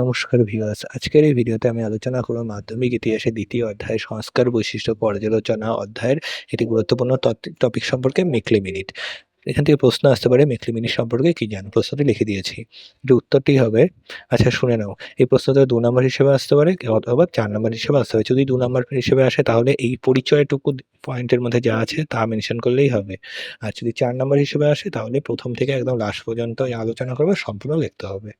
নমস্কার ভিউয়ার্স আজকের এই ভিডিওতে আমি আলোচনা করব মাধ্যমিক ইতিহাসের দ্বিতীয় অধ্যায় সংস্কার বৈশিষ্ট্য পর্যালোচনা অধ্যায়ের একটি গুরুত্বপূর্ণ টপিক সম্পর্কে মেকলে মিনিট এখান থেকে প্রশ্ন আসতে পারে মেকলে মিনিট সম্পর্কে কি জান প্রশ্নটি লিখে দিয়েছি। যে উত্তরটি হবে আচ্ছা শুনে নাও। এই প্রশ্নটা দু নম্বর হিসেবে আসতে পারে, অথবা চার নম্বর হিসেবে আসতে পারে। যদি দু নম্বর হিসেবে আসে, তাহলে এই পরিচয়টুকু পয়েন্টের মধ্যে যা আছে, তা মেনশন করলেই হবে। আর যদি চার নম্বর হিসেবে আসে, তাহলে প্রথম থেকে একদম লাস্ট পর্যন্ত আলোচনা করবে, সম্পূর্ণ লিখতে হবে।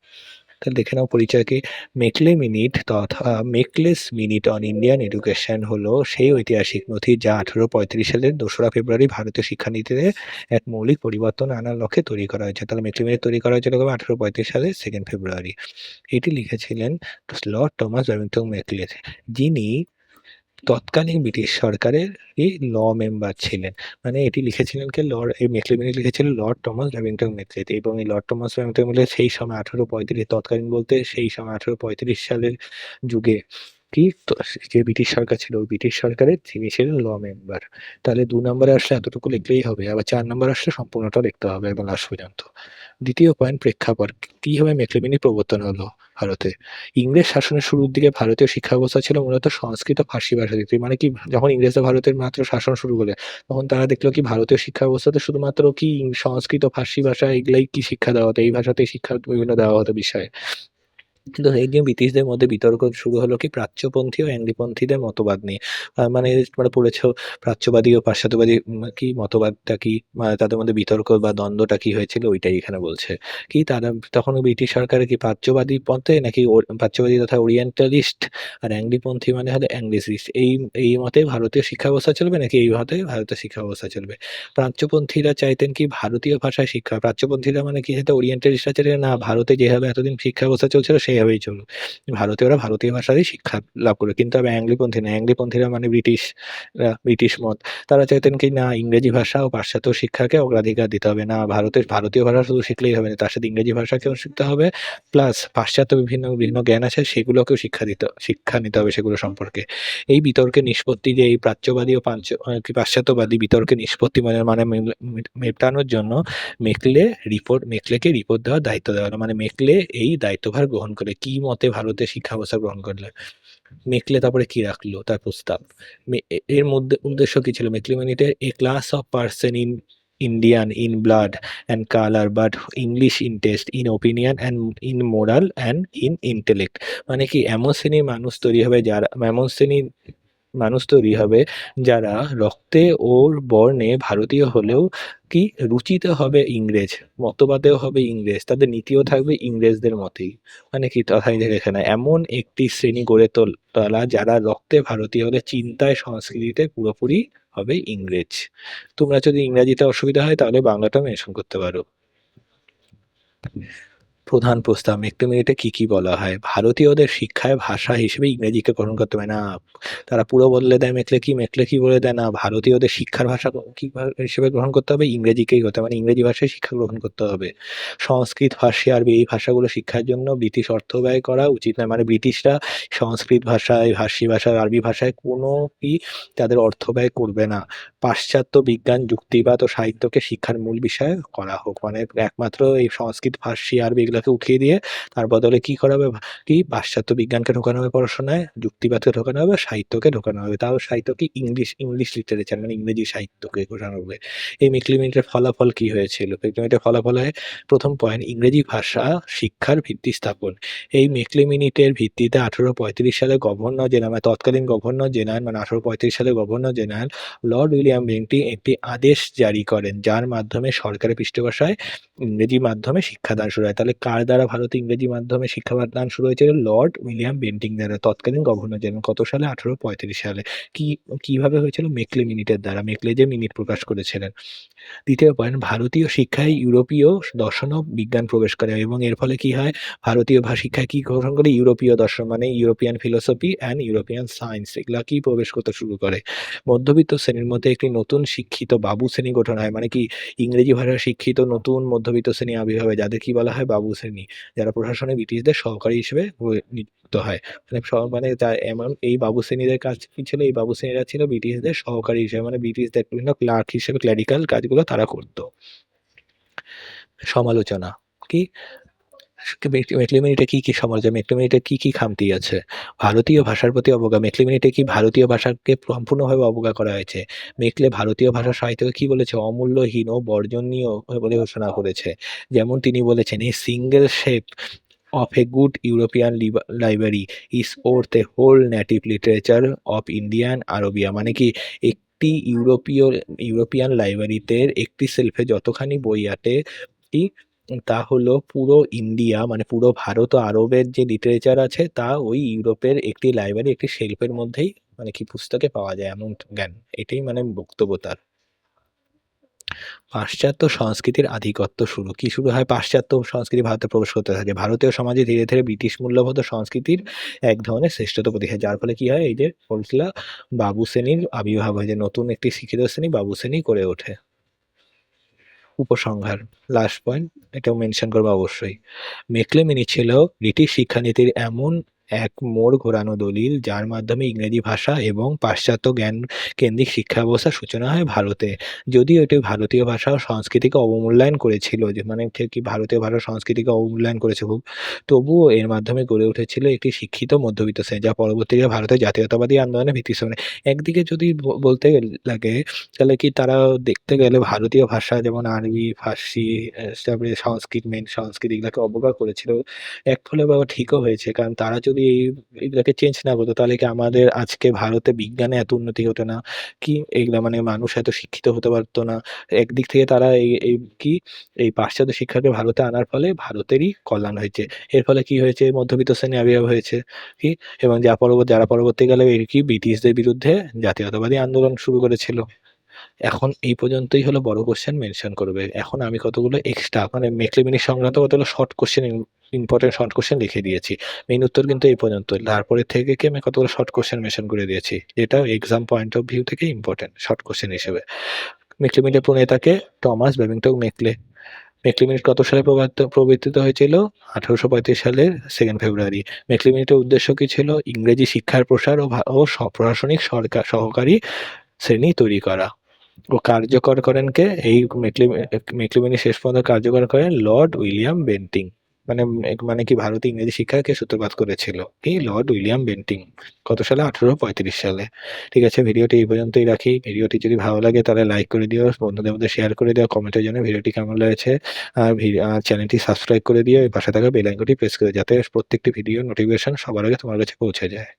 তাহলে দেখে নাও পরিচয়কে। মেকলে মিনিট তথা Macaulay's minute on Indian education হলো সেই ঐতিহাসিক নথি যা আঠারো পঁয়ত্রিশ সালের দোসরা ফেব্রুয়ারি ভারতীয় শিক্ষানীতিতে এক মৌলিক পরিবর্তন আনার লক্ষ্যে তৈরি করা হয়েছে। তাহলে মেকলে মিনিট তৈরি করা হয়েছিল কবে? আঠারো পঁয়ত্রিশ সালের সেকেন্ড ফেব্রুয়ারি এটি লিখেছিলেন লর্ড টমাস ব্যাবিংটন মেকলেস যিনি তৎকালীন ব্রিটিশ সরকারের এই ল মেম্বার ছিলেন। মানে এটি লিখেছিলেন কে লর্ড, এই মেকলেমিনি লিখেছিলেন লর্ড টমাস ব্যাবিংটন মেকলেট এবং এই লর্ড টমাস মেকলেট সেই সময় আঠারো পঁয়ত্রিশ, তৎকালীন বলতে সেই সময় আঠারো পঁয়ত্রিশ সালের যুগে কি? যে ব্রিটিশ সরকার ছিল, ওই ব্রিটিশ সরকারের তিনি ছিলেন ল মেম্বার তাহলে দু নম্বরে আসলে এতটুকু লিখলেই হবে, আবার চার নম্বর আসলে সম্পূর্ণটা লিখতে হবে এবং লাস্ট পর্যন্ত। দ্বিতীয় পয়েন্ট প্রেক্ষাপট কীভাবে মেকলেমিনি প্রবর্তন হলো ভারতে? ইংরেজ শাসনের শুরুর দিকে ভারতীয় শিক্ষা ব্যবস্থা ছিল মূলত সংস্কৃত ফার্সি ভাষা দিতে মানে কি, যখন ইংরেজরা ভারতের মাত্র শাসন শুরু করে তখন তারা দেখল কি, ভারতীয় শিক্ষা ব্যবস্থাতে শুধুমাত্র কি, সংস্কৃত ফার্সি ভাষা, এগুলাই কি শিক্ষা দেওয়া হতো? এই ভাষাতেই শিক্ষা বিভিন্ন দেওয়া হতো বিষয়ে। কিন্তু এই নিয়ে ব্রিটিশদের মধ্যে বিতর্ক শুরু হলো কি প্রাচ্যপন্থী ও অ্যাংলিপন্থীদের মতবাদ নিয়ে। মানে তোমরা পড়েছ প্রাচ্যবাদী ও পাশ্চাত্যবাদী কি মতবাদটা কি? তাদের মধ্যে বিতর্ক বা দ্বন্দ্বটা কি হয়েছিল ওইটাই এখানে বলছে। কি তারা তখন ব্রিটিশ সরকারের কি প্রাচ্যবাদী পথে নাকি প্রাচ্যবাদী তথা ওরিয়েন্টালিস্ট আর অ্যাংলিপন্থী মানে হলো অ্যাংলিসিস্ট এই এই মতে ভারতীয় শিক্ষা ব্যবস্থা চলবে নাকি এই মতে ভারতীয় শিক্ষা ব্যবস্থা চলবে? প্রাচ্যপন্থীরা চাইতেন কি ভারতীয় ভাষায় শিক্ষা, প্রাচ্যপন্থীরা মানে কি সেটা ওরিয়েন্টালিস্টরা চাইতেন না, ভারতে যেভাবে এতদিন শিক্ষা ব্যবস্থা চলছিল সেই এইভাবেই চলুক। ভারতীয়রা ভারতীয় ভাষারই শিক্ষা লাভ করবে। কিন্তু আমি অ্যাংলিপন্থী না অ্যাংলিপন্থীরা মানে ব্রিটিশ ব্রিটিশ মত। তারা চাইতেন কি না, ইংরেজি ভাষা ও পাশ্চাত্য শিক্ষাকে অগ্রাধিকার দিতে হবে। না, ভারতের, ভারতীয় ভাষা শুধু শিখলেই হবে না, তার সাথে ইংরেজি ভাষাকেও শিখতে হবে। প্লাস পাশ্চাত্য বিভিন্ন বিভিন্ন জ্ঞান আছে, সেগুলোকেও শিক্ষা দিতে, শিক্ষা নিতে হবে সেগুলো সম্পর্কে। এই বিতর্কে নিষ্পত্তি যে এই প্রাচ্যবাদী ও পাঞ্চ পাশ্চাত্যবাদী বিতর্কের নিষ্পত্তি মানে মানে মেটানোর জন্য মেকলে রিপোর্ট, মেকলেকে রিপোর্ট দেওয়ার দায়িত্ব দেওয়া মানে মেকলে এই দায়িত্বভার গ্রহণ করে কি মতে ভারতে শিক্ষা ব্যবস্থা গ্রহণ করলে? মেকলে তারপরে কি রাখল? তার প্রস্তাব। এর মধ্যে উদ্দেশ্য কি ছিল? মেকলে মিনিটের a class of person in Indian in blood and colour but English in taste in opinion and in moral and in intellect মানে কি এমন শ্রেণির মানুষ তৈরি হবে যারা, এমন শ্রেণির মানুষ তৈরি হবে যারা রক্তে ও বর্ণে ভারতীয় হলেও কি রুচিতে হবে ইংরেজ, মতবাদেও হবে ইংরেজ, তাদের নীতিও থাকবে ইংরেজদের মতেই। মানে কি তথাই এখানে? এমন একটি শ্রেণি গড়ে তোলা যারা রক্তে ভারতীয় হলে চিন্তায় সংস্কৃতিতে পুরোপুরি হবে ইংরেজ। তোমরা যদি ইংরাজিতে অসুবিধা হয় তাহলে বাংলাটা মেনশন করতে পারো। প্রধান প্রস্তাব। একটু মিনিটে কি কি বলা হয়? ভারতীয়দের শিক্ষায় ভাষা হিসেবে ইংরেজিকে গ্রহণ করতে হবে না। তারা পুরো বদলে দেয় মেকলে কি মেকলে কি বলে দেয় না। ভারতীয়দের শিক্ষার ভাষা কি হিসেবে গ্রহণ করতে হবে? ইংরেজিকেই করতে মানে ইংরেজি ভাষায় শিক্ষা গ্রহণ করতে হবে। সংস্কৃত ফার্সি আরবি এই ভাষাগুলো শিক্ষার জন্য ব্রিটিশ অর্থ ব্যয় করা উচিত নয়। মানে ব্রিটিশরা সংস্কৃত ভাষায়, ফার্সি ভাষায়, আরবি ভাষায় কোনো কি তাদের অর্থ ব্যয় করবে না। পাশ্চাত্য বিজ্ঞান, যুক্তিবাদ ও সাহিত্যকে শিক্ষার মূল বিষয় করা হোক। মানে একমাত্র এই সংস্কৃত, ফার্সি, আরবি এগুলোকে উঠিয়ে দিয়ে তার বদলে কি করা হবে? কি? পাশ্চাত্য বিজ্ঞানকে ঢোকানো হবে পড়াশোনায়, যুক্তিবাদকে ঢোকানো হবে, সাহিত্যকে ঢোকানো হবে। তাও সাহিত্য কি ইংলিশ ইংলিশ লিটারেচার মানে ইংরেজি সাহিত্যকে ঢোকানো হবে। এই মিক্লিমিনিটের ফলাফল কি হয়েছিল? মিক্লিমিনিটের ফলাফল হয়, প্রথম পয়েন্ট, ইংরেজি ভাষা শিক্ষার ভিত্তি স্থাপন। এই মিক্লিমিনিটের ভিত্তিতে আঠারো পঁয়ত্রিশ সালে গভর্নর জেনারেল মানে তৎকালীন গভর্নর জেনারেল মানে আঠারো পঁয়ত্রিশ সালে governor general lord William Bentinck একটি আদেশ জারি করেন, যার মাধ্যমে সরকারের পৃষ্ঠপোষায় ইংরেজি মাধ্যমে শিক্ষাদান শুরু হয়। তাহলে কার দ্বারা ভারতে ইংরেজি মাধ্যমে শিক্ষাদান শুরু হয়েছিল? লর্ড উইলিয়াম বেন্টিং দ্বারা। তৎকালীন গভর্নর জেনারেল কত সালে? আঠারো পঁয়ত্রিশ সালে। কি, কীভাবে হয়েছিল? মেকলে মিনিটের দ্বারা। মেকলে যে মিনিট প্রকাশ করেছিলেন। দ্বিতীয় পয়েন্ট, ভারতীয় শিক্ষায় ইউরোপীয় দর্শন ও বিজ্ঞান প্রবেশ করে এবং এর ফলে কি হয়? ভারতীয় শিক্ষায় কি গ্রহণ করে? ইউরোপীয় দর্শন মানে European philosophy and European science. এগুলা কি প্রবেশ করতে শুরু করে? মধ্যবিত্ত শ্রেণির মধ্যে একটি নতুন শিক্ষিত বাবু শ্রেণি গঠন হয়। মানে কি ইংরেজি ভাষায় শিক্ষিত নতুন মধ্যবিত্ত শ্রেণি আবির্ভাবে যাদের কি বলা হয়? বাবু শ্রেণি যারা প্রশাসনে ব্রিটিশদের সহকারী হিসেবে নিযুক্ত হয়। মানে মানে এমন এই বাবু শ্রেণীদের কাজ কি ছিল? এই বাবু শ্রেণীরা ছিল ব্রিটিশদের সহকারী হিসেবে। মানে ব্রিটিশদের বিভিন্ন ক্লার্ক হিসেবে ক্ল্যারিক্যাল কাজগুলো তারা করতো। সমালোচনা, কি? মেক মেকলেমিনিতে কি, কি সমালোচনা মেকলেমিনিতে কি, কি খামতি আছে? ভারতীয় ভাষার প্রতি অবজ্ঞা মেকলেমিনিতে কি ভারতীয় ভাষাকে সম্পূর্ণভাবে অবজ্ঞা করা হয়েছে? মেকলে ভারতীয় ভাষা সাহিত্যকে কি বলেছে? অমূল্যহীন ও বর্জনীয় বলে ঘোষণা করেছে। যেমন তিনি বলেছেন, এই single shape a good European লিবা library is worth a whole native literature of Indian Arabia" মানে কি একটি ইউরোপীয় ইউরোপিয়ান লাইব্রেরিতে একটি সেলফে যতখানি বই আটে কি তা হলো পুরো ইন্ডিয়া মানে পুরো ভারত ও আরবের যে লিটারেচার আছে তা ওই ইউরোপের একটি লাইব্রেরি একটি শেলফের মধ্যেই মানে কি পুস্তকে পাওয়া যায় এমন জ্ঞান। এটাই মানে বক্তব্য তার। পাশ্চাত্য সংস্কৃতির আধিপত্য শুরু। কি শুরু হয়? পাশ্চাত্য সংস্কৃতি ভারতে প্রবেশ করতে থাকে। ভারতীয় সমাজে ধীরে, ধীরে ব্রিটিশ মূল্যবোধ সংস্কৃতির এক ধরনের শ্রেষ্ঠত্ব প্রতিষ্ঠা হয়। যার ফলে কি হয়? এই যে বলছিলা বাবু শ্রেণির আবির্ভাব হয় যে নতুন একটি শিক্ষিত শ্রেণি বাবু শ্রেণি গড়ে ওঠে। উপসংহার লাস্ট পয়েন্ট এটাও মেনশন করব অবশ্যই। মেকলেমিনি ছিল ব্রিটিশ শিক্ষানীতির এমন এক মোড় ঘোরানো দলিল যার মাধ্যমে ইংরেজি ভাষা এবং পাশ্চাত্য জ্ঞান কেন্দ্রিক শিক্ষা ব্যবস্থার সূচনা হয় ভারতে। যদিও এটি ভারতীয় ভাষা ও সংস্কৃতিকে অবমূল্যায়ন করেছিল যে মানে কি ভারতীয় ভাষা সংস্কৃতিকে অবমূল্যায়ন করেছে খুব। তবুও এর মাধ্যমে গড়ে উঠেছিল একটি শিক্ষিত মধ্যবিত্ত শ্রেণি যা পরবর্তীকালে ভারতের জাতীয়তাবাদী আন্দোলনের ভিত্তি স্থাপনে একদিকে যদি বলতে লাগে তাহলে কি তারা দেখতে গেলে ভারতীয় ভাষা যেমন আরবি, ফার্সি, তারপরে সংস্কৃত মেন সংস্কৃত এগুলাকে অবজ্ঞা করেছিল। এক ফলে বাবা ঠিকও হয়েছে। কারণ তারা যদি এই এগুলাকে চেঞ্জ না করতো, তাহলে কি আমাদের আজকে ভারতে বিজ্ঞানে এত উন্নতি হতো না। কি এগুলা মানে মানুষ এত শিক্ষিত হতে পারতো না। একদিক থেকে তারা এই এই কি এই পাশ্চাত্য শিক্ষাকে ভারতে আনার ফলে ভারতেরই কল্যাণ হয়েছে। এর ফলে কি হয়েছে? মধ্যবিত্ত শ্রেণি আবির্ভাব হয়েছে। কি? এবং যা পরবর্তী যারা পরবর্তীকালে এই কি ব্রিটিশদের বিরুদ্ধে জাতীয়তাবাদী আন্দোলন শুরু করেছিল। এখন এই পর্যন্তই হলো বড় কোশ্চেন মেনশন করবে। এখন আমি কতগুলো এক্সট্রা মানে মেকলেমিনি সংক্রান্ত কতগুলো short question important short question লিখে দিয়েছি। মেইন উত্তর কিন্তু এই পর্যন্ত। তারপরে থেকে কি আমি কতগুলো শর্ট কোশ্চেন মেনশন করে দিয়েছি। যেটা এক্সাম পয়েন্ট অফ ভিউ থেকে ইম্পর্টেন্ট শর্ট কোশ্চেন হিসেবে। মেকলেমিনের প্রণেতাকে Thomas Babington Macaulay. Macaulay minute কত সালে প্রবর্তিত হয়েছিল? ১৮৩৫ সালের সেকেন্ড ফেব্রুয়ারি। মেকলেমিনিটের উদ্দেশ্য কি ছিল? ইংরেজি শিক্ষার প্রসার ও প্রশাসনিক সরকার সহকারী শ্রেণি তৈরি করা। ও কার্যকর করেন কে? এই মেকলেমিনি শেষ পর্যন্ত কার্যকর করেন লর্ড উইলিয়াম বেন্টিং। মানে মানে কি ভারতে ইংরেজি শিক্ষাকে সূত্রপাত করেছিল। কি? Lord William Bentinck. কত সালে? ১৮৩৫ সালে। ঠিক আছে ভিডিওটি এই পর্যন্তই রাখি। ভিডিওটি যদি ভালো লাগে তাহলে লাইক করে দিও, বন্ধুদের মধ্যে শেয়ার করে দিও, কমেন্টের জন্য ভিডিওটি কেমন লেগেছে। আর চ্যানেলটি সাবস্ক্রাইব করে দিও, এর পাশে থাকা বেল প্রেস করে যাতে প্রত্যেকটি ভিডিও নোটিফিকেশন সবার আগে তোমার কাছে পৌঁছে যায়।